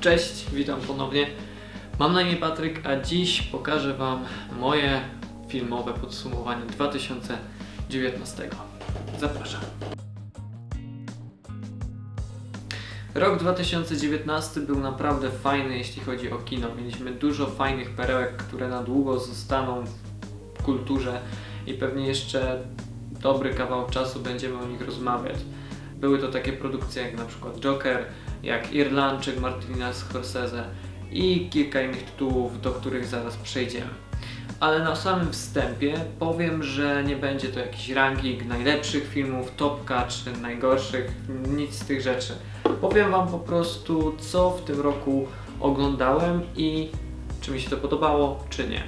Cześć, witam ponownie. Mam na imię Patryk, a dziś pokażę Wam moje filmowe podsumowanie 2019. Zapraszam. Rok 2019 był naprawdę fajny, jeśli chodzi o kino. Mieliśmy dużo fajnych perełek, które na długo zostaną w kulturze i pewnie jeszcze dobry kawał czasu będziemy o nich rozmawiać. Były to takie produkcje jak na przykład Joker, jak Irlandczyk Martina Scorsese i kilka innych tytułów, do których zaraz przejdziemy. Ale na samym wstępie powiem, że nie będzie to jakiś ranking najlepszych filmów, topka czy najgorszych, nic z tych rzeczy. Powiem Wam po prostu, co w tym roku oglądałem i czy mi się to podobało, czy nie.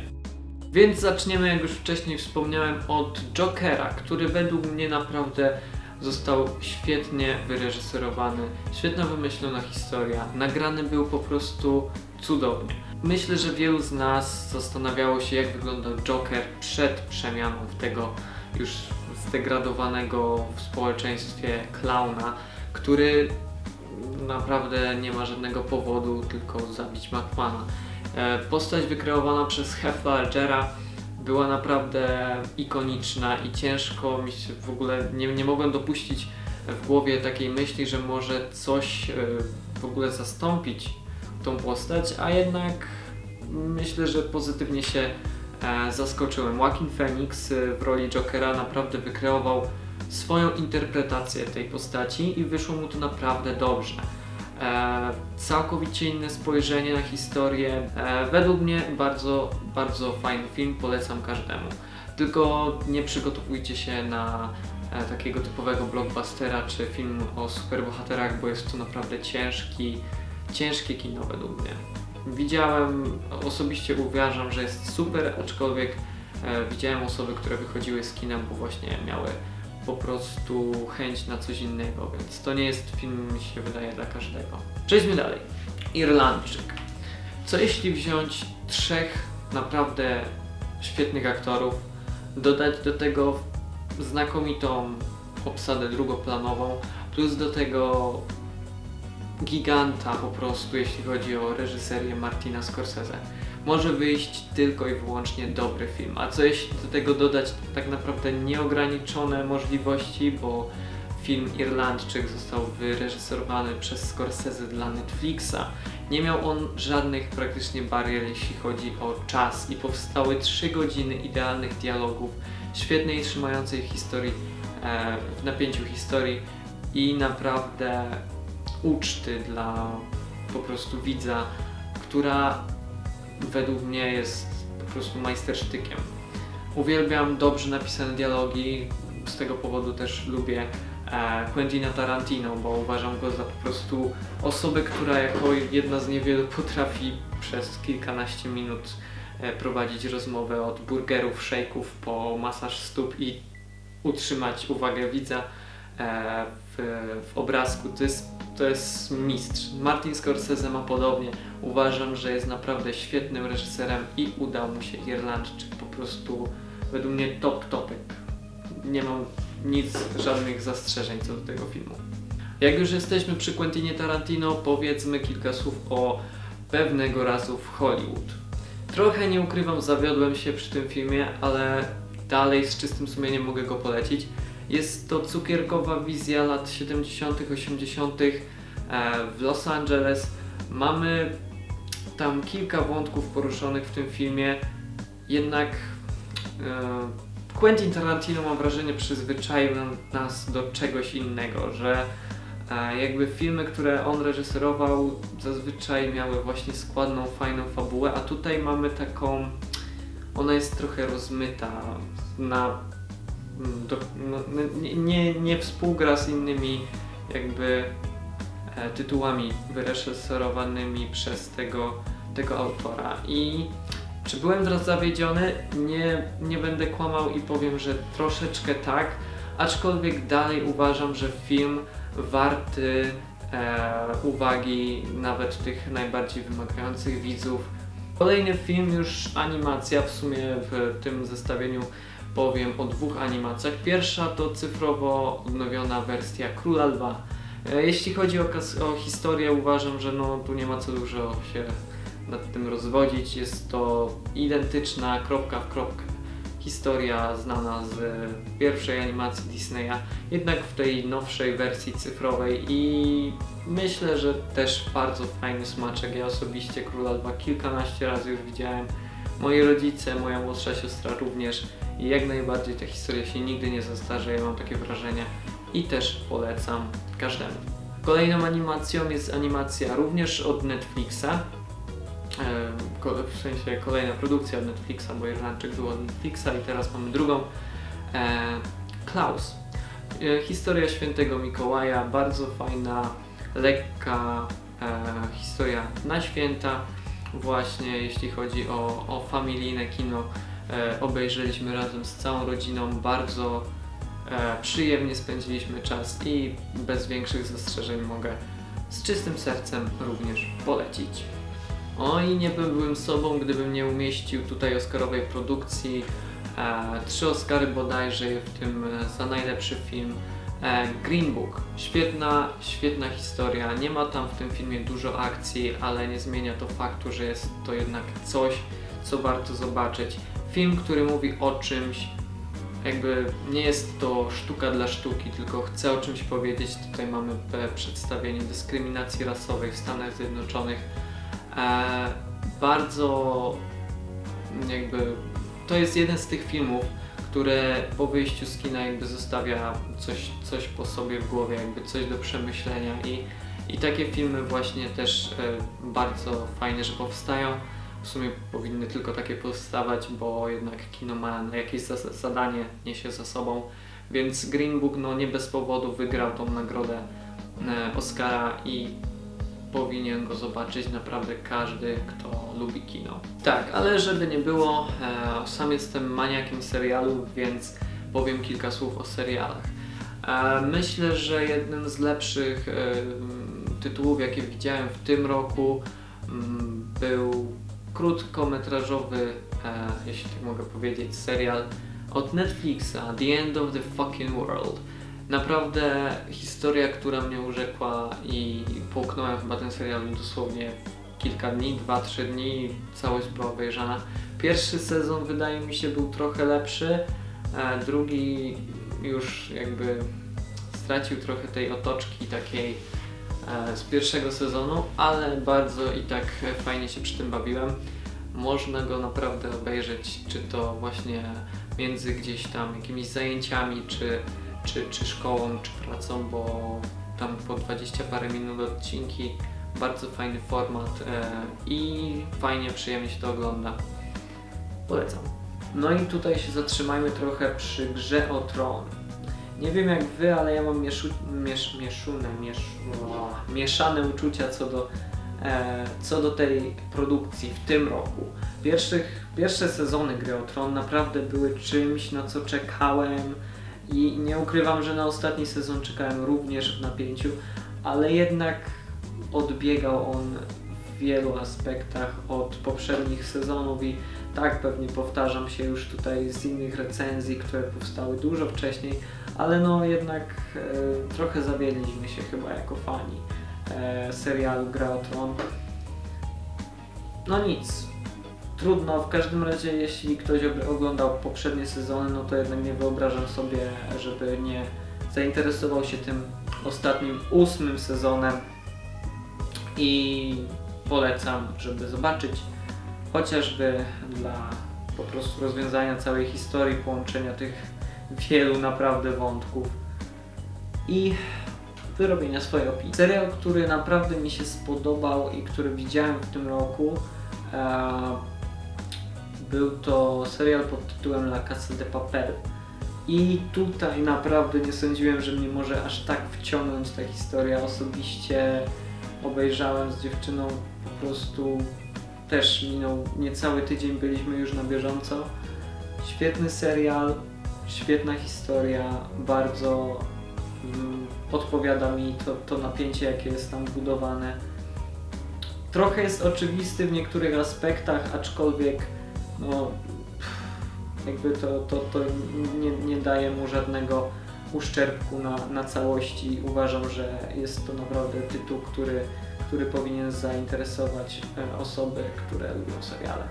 Więc zaczniemy, jak już wcześniej wspomniałem, od Jokera, który według mnie naprawdę został świetnie wyreżyserowany, świetna wymyślona historia, nagrany był po prostu cudownie. Myślę, że wielu z nas zastanawiało się, jak wyglądał Joker przed przemianą w tego już zdegradowanego w społeczeństwie klauna, który naprawdę nie ma żadnego powodu tylko zabić McMahona. E, Postać wykreowana przez Heath'a Ledgera była naprawdę ikoniczna i ciężko mi się w ogóle nie, nie mogłem dopuścić w głowie takiej myśli, że może coś e, w ogóle zastąpić tą postać, a jednak myślę, że pozytywnie się e, zaskoczyłem. Joaquin Phoenix e, w roli Jokera naprawdę wykreował swoją interpretację tej postaci i wyszło mu to naprawdę dobrze. Całkowicie inne spojrzenie na historię. E, według mnie bardzo, bardzo fajny film, polecam każdemu. Tylko nie przygotowujcie się na e, takiego typowego blockbustera czy film o superbohaterach, bo jest to naprawdę ciężki, ciężkie kino według mnie. Widziałem, osobiście uważam, że jest super, aczkolwiek e, widziałem osoby, które wychodziły z kina, bo właśnie miały po prostu chęć na coś innego, więc to nie jest film, mi się wydaje, dla każdego. Przejdźmy dalej. Irlandczyk. Co jeśli wziąć trzech naprawdę świetnych aktorów, dodać do tego znakomitą obsadę drugoplanową, plus do tego giganta po prostu, jeśli chodzi o reżyserię Martina Scorsese. Może wyjść tylko i wyłącznie dobry film. A co jeśli do tego dodać tak naprawdę nieograniczone możliwości, bo film Irlandczyk został wyreżyserowany przez Scorsese dla Netflixa. Nie miał on żadnych praktycznie barier, jeśli chodzi o czas i powstały 3 godziny idealnych dialogów, świetnej trzymającej historii, e, w napięciu historii i naprawdę uczty dla po prostu widza, która według mnie jest po prostu majstersztykiem. Uwielbiam dobrze napisane dialogi, z tego powodu też lubię e, Quentina Tarantino, bo uważam go za po prostu osobę, która jako jedna z niewielu potrafi przez kilkanaście minut e, prowadzić rozmowę od burgerów, szejków po masaż stóp i utrzymać uwagę widza e, w, w obrazku. To jest, to jest mistrz. Martin Scorsese ma podobnie. Uważam, że jest naprawdę świetnym reżyserem i udał mu się Irlandczyk. Po prostu według mnie top topek. Nie mam nic, żadnych zastrzeżeń co do tego filmu. Jak już jesteśmy przy Quentinie Tarantino, powiedzmy kilka słów o pewnego razu w Hollywood. Trochę nie ukrywam, zawiodłem się przy tym filmie, ale dalej z czystym sumieniem mogę go polecić. Jest to cukierkowa wizja lat 70., 80. e, w Los Angeles. Mamy tam kilka wątków poruszonych w tym filmie, jednak e, Quentin Tarantino mam wrażenie przyzwyczaił nas do czegoś innego, że e, jakby filmy, które on reżyserował zazwyczaj miały właśnie składną, fajną fabułę, a tutaj mamy taką, ona jest trochę rozmyta na do, no, nie, nie, nie współgra z innymi jakby e, tytułami wyreżyserowanymi przez tego, tego autora i czy byłem teraz zawiedziony? Nie, nie będę kłamał i powiem, że troszeczkę tak, aczkolwiek dalej uważam, że film warty e, uwagi nawet tych najbardziej wymagających widzów. Kolejny film już animacja, w sumie w tym zestawieniu powiem o dwóch animacjach. Pierwsza to cyfrowo odnowiona wersja Króla Lwa. E, Jeśli chodzi o, o historię, uważam, że no, tu nie ma co dużo się nad tym rozwodzić. Jest to identyczna, kropka w kropkę historia znana z pierwszej animacji Disneya, jednak w tej nowszej wersji cyfrowej i myślę, że też bardzo fajny smaczek. Ja osobiście Króla Lwa kilkanaście razy już widziałem. Moi rodzice, moja młodsza siostra również i jak najbardziej ta historia się nigdy nie zastarzeje, mam takie wrażenie i też polecam każdemu. Kolejną animacją jest animacja również od Netflixa. E, W sensie kolejna produkcja od Netflixa, bo Irlandczyk był od Netflixa i teraz mamy drugą. E, Klaus. E, Historia świętego Mikołaja, bardzo fajna, lekka historia na święta. Właśnie jeśli chodzi o, o familijne kino, e, obejrzeliśmy razem z całą rodziną. Bardzo e, przyjemnie spędziliśmy czas i bez większych zastrzeżeń mogę z czystym sercem również polecić. O i nie byłbym sobą, gdybym nie umieścił tutaj Oscarowej produkcji. E, trzy Oscary bodajże, w tym e, za najlepszy film. E, Green Book. Świetna, świetna historia. Nie ma tam w tym filmie dużo akcji, ale nie zmienia to faktu, że jest to jednak coś, co warto zobaczyć. Film, który mówi o czymś, jakby nie jest to sztuka dla sztuki, tylko chce o czymś powiedzieć. Tutaj mamy przedstawienie dyskryminacji rasowej w Stanach Zjednoczonych. E, bardzo jakby to jest jeden z tych filmów, które po wyjściu z kina jakby zostawia coś, coś po sobie w głowie, jakby coś do przemyślenia i, i takie filmy właśnie też e, bardzo fajnie, że powstają. W sumie powinny tylko takie powstawać, bo jednak kino ma jakieś zas- zadanie, niesie za sobą. Więc Green Book no nie bez powodu wygrał tą nagrodę e, Oscara i powinien go zobaczyć naprawdę każdy, kto lubi kino. Tak, ale żeby nie było, e, sam jestem maniakiem serialu, więc powiem kilka słów o serialach. E, myślę, że jednym z lepszych e, tytułów, jakie widziałem w tym roku, mm, był krótkometrażowy, e, jeśli tak mogę powiedzieć, serial od Netflixa, The End of the Fucking World. Naprawdę historia, która mnie urzekła i połknąłem chyba ten serial dosłownie kilka dni, dwa, trzy dni, całość była obejrzana. Pierwszy sezon wydaje mi się był trochę lepszy, e, drugi już jakby stracił trochę tej otoczki takiej e, z pierwszego sezonu, ale bardzo i tak fajnie się przy tym bawiłem. Można go naprawdę obejrzeć, czy to właśnie między gdzieś tam jakimiś zajęciami, czy czy, czy szkołą, czy pracą, bo tam po 20 parę minut odcinki, bardzo fajny format e, i fajnie, przyjemnie się to ogląda. Polecam. No i tutaj się zatrzymajmy trochę przy grze o tron. Nie wiem jak wy, ale ja mam mieszu, miesz, mieszune, mieszane uczucia co do, e, co do tej produkcji w tym roku. Pierwszych, pierwsze sezony gry o tron naprawdę były czymś, na co czekałem i nie ukrywam, że na ostatni sezon czekałem również w napięciu, ale jednak odbiegał on w wielu aspektach od poprzednich sezonów i tak pewnie powtarzam się już tutaj z innych recenzji, które powstały dużo wcześniej, ale no jednak e, trochę zawiedliśmy się chyba jako fani e, serialu Gra o Tron. No nic, Trudno, w każdym razie jeśli ktoś oglądał poprzednie sezony, no to jednak nie wyobrażam sobie, żeby nie zainteresował się tym ostatnim, ósmym sezonem i polecam, żeby zobaczyć chociażby dla po prostu rozwiązania całej historii, połączenia tych wielu naprawdę wątków i wyrobienia swojej opinii. Serial, który naprawdę mi się spodobał i który widziałem w tym roku, e, był to serial pod tytułem La Casa de Papel. I tutaj naprawdę nie sądziłem, że mnie może aż tak wciągnąć ta historia. Osobiście obejrzałem z dziewczyną po prostu też minął niecały tydzień, byliśmy już na bieżąco. Świetny serial, świetna historia, bardzo mm, odpowiada mi to, to napięcie, jakie jest tam budowane. Trochę jest oczywisty w niektórych aspektach, aczkolwiek no, jakby to, to, to nie, nie daje mu żadnego uszczerbku na, na całości. Uważam, że jest to naprawdę tytuł, który, który powinien zainteresować e, osoby, które lubią seriale.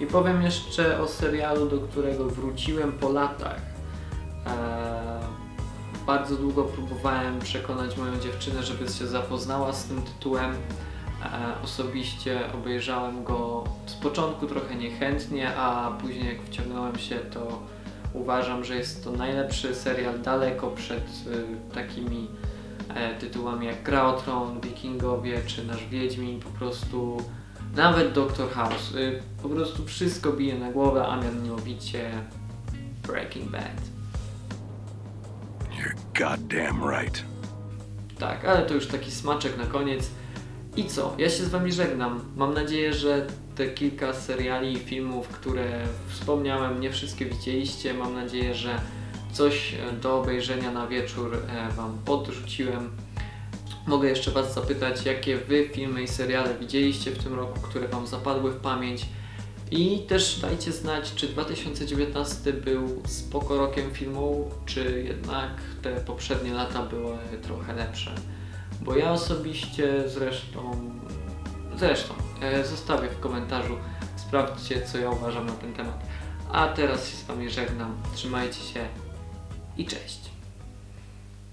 I powiem jeszcze o serialu, do którego wróciłem po latach. Eee, bardzo długo próbowałem przekonać moją dziewczynę, żeby się zapoznała z tym tytułem. Eee, osobiście obejrzałem go z początku trochę niechętnie, a później jak wciągnąłem się, to uważam, że jest to najlepszy serial daleko przed y, takimi e, tytułami jak Gra o Tron, Wikingowie czy Nasz Wiedźmin, po prostu nawet Doctor House. Y, po prostu wszystko bije na głowę, a mianowicie Breaking Bad. You're goddamn right. Tak, ale to już taki smaczek na koniec. I co? Ja się z Wami żegnam. Mam nadzieję, że te kilka seriali i filmów, które wspomniałem, nie wszystkie widzieliście. Mam nadzieję, że coś e, do obejrzenia na wieczór e, Wam podrzuciłem. Mogę jeszcze Was zapytać, jakie Wy filmy i seriale widzieliście w tym roku, które Wam zapadły w pamięć. I też dajcie znać, czy 2019 był spoko rokiem filmu, czy jednak te poprzednie lata były trochę lepsze. Bo ja osobiście zresztą, zresztą e, zostawię w komentarzu, sprawdźcie co ja uważam na ten temat. A teraz się z Wami żegnam, trzymajcie się i cześć.